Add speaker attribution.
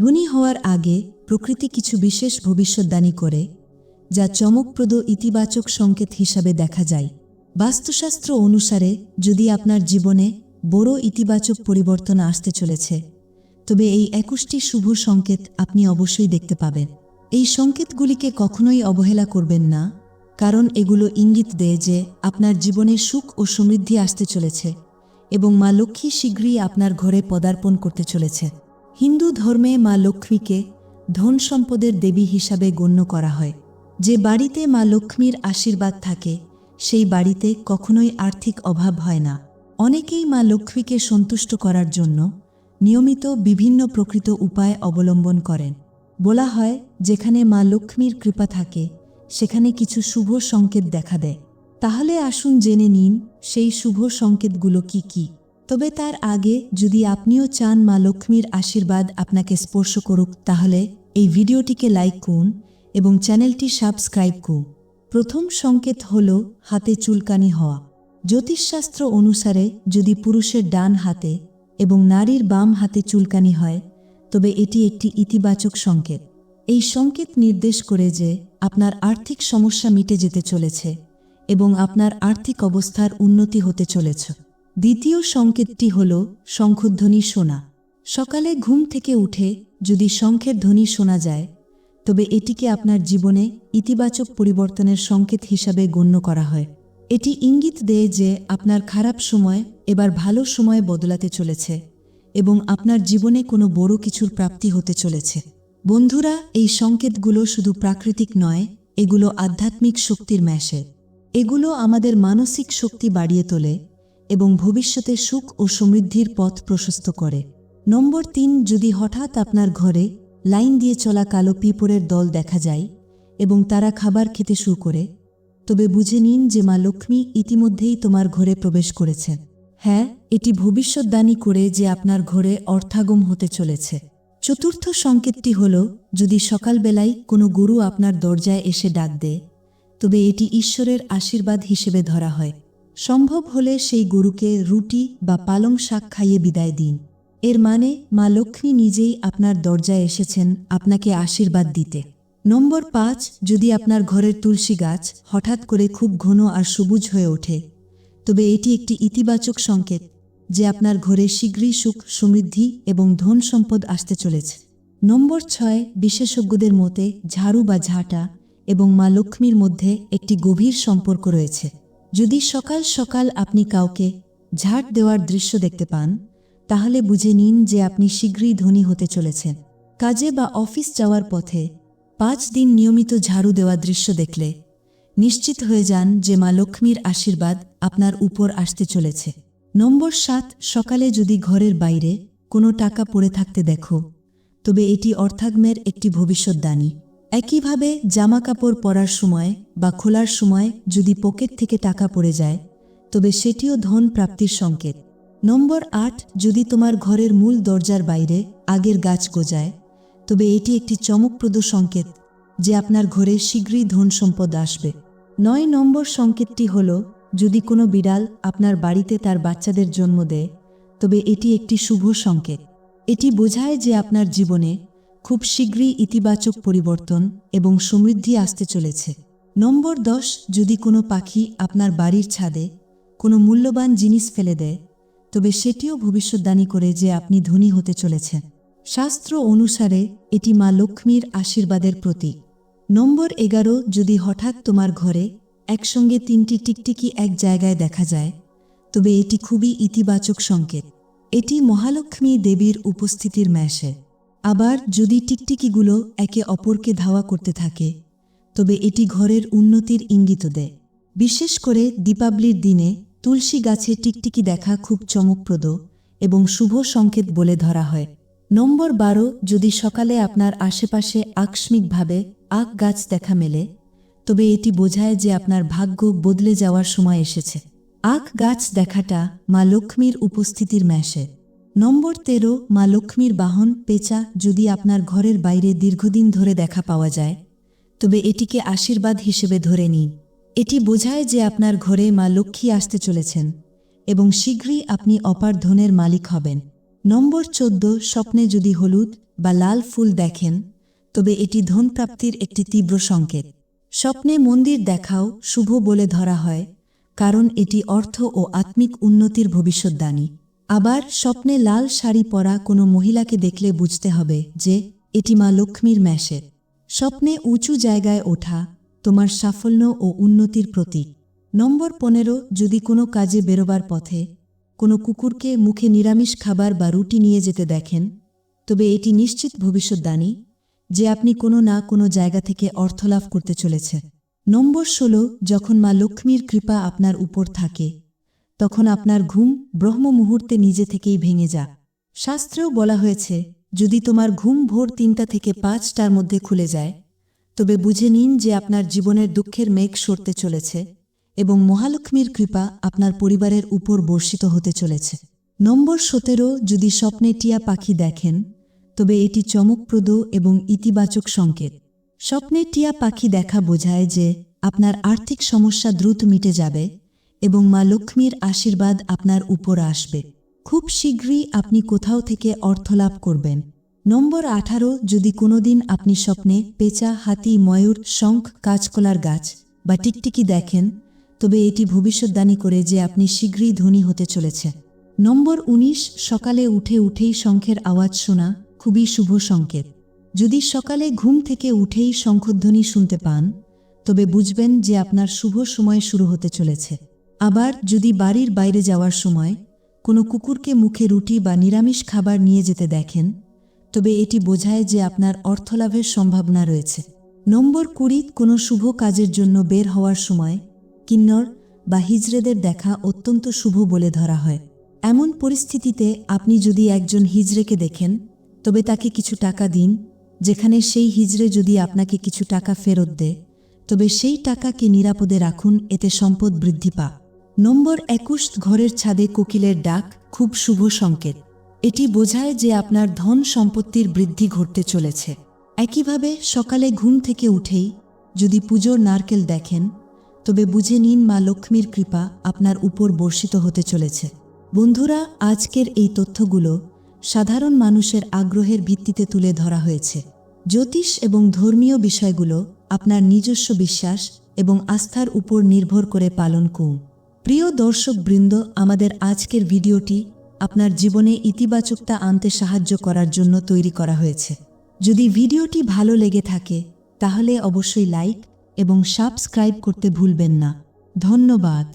Speaker 1: ধনী হওয়ার আগে প্রকৃতি কিছু বিশেষ ভবিষ্যদ্বাণী করে, যা চমকপ্রদ ইতিবাচক সংকেত হিসাবে দেখা যায়। বাস্তুশাস্ত্র অনুসারে, যদি আপনার জীবনে বড় ইতিবাচক পরিবর্তন আসতে চলেছে, তবে এই একুশটি শুভ সংকেত আপনি অবশ্যই দেখতে পাবেন। এই সংকেতগুলিকে কখনোই অবহেলা করবেন না, কারণ এগুলো ইঙ্গিত দেয় যে আপনার জীবনে সুখ ও সমৃদ্ধি আসতে চলেছে, এবং মা লক্ষ্মী শীঘ্রই আপনার ঘরে পদার্পণ করতে চলেছে। হিন্দু ধর্মে মা লক্ষ্মীকে ধন সম্পদের দেবী হিসাবে গণ্য করা হয়। যে বাড়িতে মা লক্ষ্মীর আশীর্বাদ থাকে, সেই বাড়িতে কখনোই আর্থিক অভাব হয় না। অনেকেই মা লক্ষ্মীকে সন্তুষ্ট করার জন্য নিয়মিত বিভিন্ন প্রকৃত উপায় অবলম্বন করেন। বলা হয়, যেখানে মা লক্ষ্মীর কৃপা থাকে, সেখানে কিছু শুভ সংকেত দেখা দেয়। তাহলে আসুন জেনে নিন, সেই শুভ সংকেতগুলো কি কি? তবে তার আগে যদি আপনিও চান মা লক্ষ্মীর আশীর্বাদ আপনাকে স্পর্শ করুক, তাহলে এই ভিডিওটিকে লাইক করুন এবং চ্যানেলটি সাবস্ক্রাইব করুন। প্রথম সংকেত হল হাতে চুলকানি হওয়া। জ্যোতিষশাস্ত্র অনুসারে যদি পুরুষের ডান হাতে এবং নারীর বাম হাতে চুলকানি হয়, তবে এটি একটি ইতিবাচক সংকেত। এই সংকেত নির্দেশ করে যে আপনার আর্থিক সমস্যা মিটে যেতে চলেছে এবং আপনার আর্থিক অবস্থার উন্নতি হতে চলেছে। দ্বিতীয় সংকেতটি হল শঙ্খধ্বনি শোনা। সকালে ঘুম থেকে উঠে যদি শঙ্খের ধ্বনি শোনা যায়, তবে এটিকে আপনার জীবনে ইতিবাচক পরিবর্তনের সংকেত হিসাবে গণ্য করা হয়। এটি ইঙ্গিত দেয় যে আপনার খারাপ সময় এবার ভালো সময় বদলাতে চলেছে এবং আপনার জীবনে কোনো বড় কিছুর প্রাপ্তি হতে চলেছে। বন্ধুরা, এই সংকেতগুলো শুধু প্রাকৃতিক নয়, এগুলো আধ্যাত্মিক শক্তির ম্যাশে। এগুলো আমাদের মানসিক শক্তি বাড়িয়ে তোলে এবং ভবিষ্যতে সুখ ও সমৃদ্ধির পথ প্রশস্ত করে। নম্বর তিন, যদি হঠাৎ আপনার ঘরে লাইন দিয়ে চলা কালো পিঁপড়ের দল দেখা যায় এবং তারা খাবার খেতে শুরু করে, তবে বুঝে নিন যে মা লক্ষ্মী ইতিমধ্যেই তোমার ঘরে প্রবেশ করেছেন হ্যাঁ এটি ভবিষ্যৎবাণী করে যে আপনার ঘরে অর্থাগম হতে চলেছে। চতুর্থ সংকেতটি হল, যদি সকালবেলায় কোনো গুরু আপনার দরজায় এসে ডাক দেয়, তবে এটি ঈশ্বরের আশীর্বাদ হিসেবে ধরা হয়। সম্ভব হলে সেই গরুকে রুটি বা পালং শাক খাইয়ে বিদায় দিন। এর মানে মা লক্ষ্মী নিজেই আপনার দরজায় এসেছেন আপনাকে আশীর্বাদ দিতে। নম্বর পাঁচ, যদি আপনার ঘরের তুলসী গাছ হঠাৎ করে খুব ঘন আর সবুজ হয়ে ওঠে, তবে এটি একটি ইতিবাচক সংকেত যে আপনার ঘরে শীঘ্রই সুখ, সমৃদ্ধি এবং ধন সম্পদ আসতে চলেছে। নম্বর ছয়, বিশেষজ্ঞদের মতে ঝাড়ু বা ঝাঁটা এবং মা লক্ষ্মীর মধ্যে একটি গভীর সম্পর্ক রয়েছে। যদি সকাল সকাল আপনি কাউকে ঝাড় দেওয়ার দৃশ্য দেখতে পান, তাহলে বুঝে নিন যে আপনি শীঘ্রই ধনী হতে চলেছেন। কাজে বা অফিস যাওয়ার পথে পাঁচ দিন নিয়মিত ঝাড়ু দেওয়া দৃশ্য দেখলে নিশ্চিত হয়ে যান যে মা লক্ষ্মীর আশীর্বাদ আপনার উপর আসতে চলেছে। নম্বর সাত, সকালে যদি ঘরের বাইরে কোনো টাকা পড়ে থাকতে দেখো, তবে এটি অর্থাগ্মের একটি ভবিষ্যৎদানী একইভাবে জামা কাপড় পরার সময় বা খোলার সময় যদি পকেট থেকে টাকা পড়ে যায়, তবে সেটিও ধন প্রাপ্তির সংকেত। নম্বর আট, যদি তোমার ঘরের মূল দরজার বাইরে আগের গাছ গজায়, তবে এটি একটি চমকপ্রদ সংকেত যে আপনার ঘরে শীঘ্রই ধন সম্পদ আসবে। নয় নম্বর সংকেতটি হল, যদি কোনো বিড়াল আপনার বাড়িতে তার বাচ্চাদের জন্ম দেয়, তবে এটি একটি শুভ সংকেত। এটি বোঝায় যে আপনার জীবনে খুব শীঘ্রই ইতিবাচক পরিবর্তন এবং সমৃদ্ধি আসতে চলেছে। নম্বর দশ, যদি কোনো পাখি আপনার বাড়ির ছাদে কোনো মূল্যবান জিনিস ফেলে দেয়, তবে সেটিও ভবিষ্যৎবাণী করে যে আপনি ধনী হতে চলেছেন। শাস্ত্র অনুসারে এটি মা লক্ষ্মীর আশীর্বাদের প্রতীক। নম্বর এগারো, যদি হঠাৎ তোমার ঘরে একসঙ্গে তিনটি টিকটিকি এক জায়গায় দেখা যায়, তবে এটি খুবই ইতিবাচক সংকেত। এটি মহালক্ষ্মী দেবীর উপস্থিতির ম্যাসে। আবার যদি টিকটিকিগুলো একে অপরকে ধাওয়া করতে থাকে, তবে এটি ঘরের উন্নতির ইঙ্গিত দেয়। বিশেষ করে দীপাবলির দিনে তুলসী গাছে টিকটিকি দেখা খুব চমকপ্রদ এবং শুভ সংকেত বলে ধরা হয়। নম্বর বারো, যদি সকালে আপনার আশেপাশে আকস্মিকভাবে আখ গাছ দেখা মেলে, তবে এটি বোঝায় যে আপনার ভাগ্য বদলে যাওয়ার সময় এসেছে। আখ গাছ দেখাটা মা লক্ষ্মীর উপস্থিতির ম্যাসে। নম্বর তেরো, মা লক্ষ্মীর বাহন, পেঁচা, যদি আপনার ঘরের বাইরে দীর্ঘদিন ধরে দেখা পাওয়া যায়। তবে এটিকে আশীর্বাদ হিসেবে ধরে নিন। এটি বোঝায় যে আপনার ঘরে মা লক্ষ্মী আসতে চলেছেন এবং শীঘ্রই আপনি অপার ধনের মালিক হবেন। নম্বর চোদ্দ, স্বপ্নে যদি হলুদ বা লাল ফুল দেখেন, তবে এটি ধনপ্রাপ্তির একটি তীব্র সংকেত। স্বপ্নে মন্দির দেখাও শুভ বলে ধরা হয়, কারণ এটি অর্থ ও আত্মিক উন্নতির ভবিষ্যৎদানী আবার স্বপ্নে লাল শাড়ি পরা কোনো মহিলাকে দেখলে বুঝতে হবে যে, এটি মা লক্ষ্মীর ম্যাশের। স্বপ্নে উঁচু জায়গায় ওঠা তোমার সাফল্য ও উন্নতির প্রতীক। নম্বর পনেরো, যদি কোনো কাজে বেরোবার পথে কোনো কুকুরকে মুখে নিরামিষ খাবার বা রুটি নিয়ে যেতে দেখেন, তবে এটি নিশ্চিত ভবিষ্যৎদানী যে আপনি কোনো না কোনো জায়গা থেকে অর্থলাভ করতে চলেছে। নম্বর ষোলো, যখন মা লক্ষ্মীর কৃপা আপনার উপর থাকে তখন আপনার ঘুম ব্রহ্ম মুহূর্তে নিজে থেকেই ভেঙে যা শাস্ত্রেও বলা হয়েছে, যদি তোমার ঘুম ভোর তিনটা থেকে পাঁচটার মধ্যে খুলে যায়, তবে বুঝে নিন যে আপনার জীবনের দুঃখের মেঘ সরতে চলেছে এবং মহালক্ষ্মীর কৃপা আপনার পরিবারের উপর বর্ষিত হতে চলেছে। নম্বর সতেরো, যদি স্বপ্নে টিয়া পাখি দেখেন, তবে এটি চমকপ্রদ এবং ইতিবাচক সংকেত। স্বপ্নে টিয়া পাখি দেখা বোঝায় যে আপনার আর্থিক সমস্যা দ্রুত মিটে যাবে এবং মা লক্ষ্মীর আশীর্বাদ আপনার উপর আসবে। খুব শীঘ্রই আপনি কোথাও থেকে অর্থ লাভ করবেন। নম্বর আঠারো, যদি কোনোদিন আপনি স্বপ্নে পেঁচা, হাতি, ময়ূর, শঙ্খ, কাঁচকলার গাছ বা টিকটিকি দেখেন, তবে এটি ভবিষ্যৎদানী করে যে আপনি শীঘ্রই ধনী হতে চলেছে নম্বর ১৯ সকালে উঠে উঠেই শঙ্খের আওয়াজ শোনা খুবই শুভ সংকেত। যদি সকালে ঘুম থেকে উঠেই শঙ্খধ্বনি শুনতে পান, তবে বুঝবেন যে আপনার শুভ সময় শুরু হতে চলেছে। আবার যদি বাড়ির বাইরে যাওয়ার সময় কোনো কুকুরকে মুখে রুটি বা নিরামিষ খাবার নিয়ে যেতে দেখেন, তবে এটি বোঝায় যে আপনার অর্থলাভের সম্ভাবনা রয়েছে। নম্বর কুড়ি, কোনো শুভ কাজের জন্য বের হওয়ার সময় কিন্নর বা হিজড়েদের দেখা অত্যন্ত শুভ বলে ধরা হয়। এমন পরিস্থিতিতে আপনি যদি একজন হিজড়েকে দেখেন, তবে তাকে কিছু টাকা দিন, যেখানে সেই হিজড়ে যদি আপনাকে কিছু টাকা ফেরত দেয়, তবে সেই টাকাকে নিরাপদে রাখুন, এতে সম্পদ বৃদ্ধি পা নম্বর একুশ ঘরের ছাদে কোকিলের ডাক, খুব শুভ সংকেত। এটি বোঝায় যে আপনার ধন সম্পত্তির বৃদ্ধি ঘটতে চলেছে। একইভাবে সকালে ঘুম থেকে উঠেই যদি পুজোর নারকেল দেখেন, তবে বুঝে নিন মা লক্ষ্মীর কৃপা আপনার উপর বর্ষিত হতে চলেছে। বন্ধুরা, আজকের এই তথ্যগুলো সাধারণ মানুষের আগ্রহের ভিত্তিতে তুলে ধরা হয়েছে। জ্যোতিষ এবং ধর্মীয় বিষয়গুলো আপনার নিজস্ব বিশ্বাস এবং আস্থার উপর নির্ভর করে পালন করুন। প্রিয় দর্শকবৃন্দ, আমাদের আজকের ভিডিওটি আপনার জীবনে ইতিবাচকতা আনতে সাহায্য করার জন্য তৈরি করা হয়েছে। যদি ভিডিওটি ভালো লেগে থাকে, তাহলে অবশ্যই লাইক এবং সাবস্ক্রাইব করতে ভুলবেন না। ধন্যবাদ।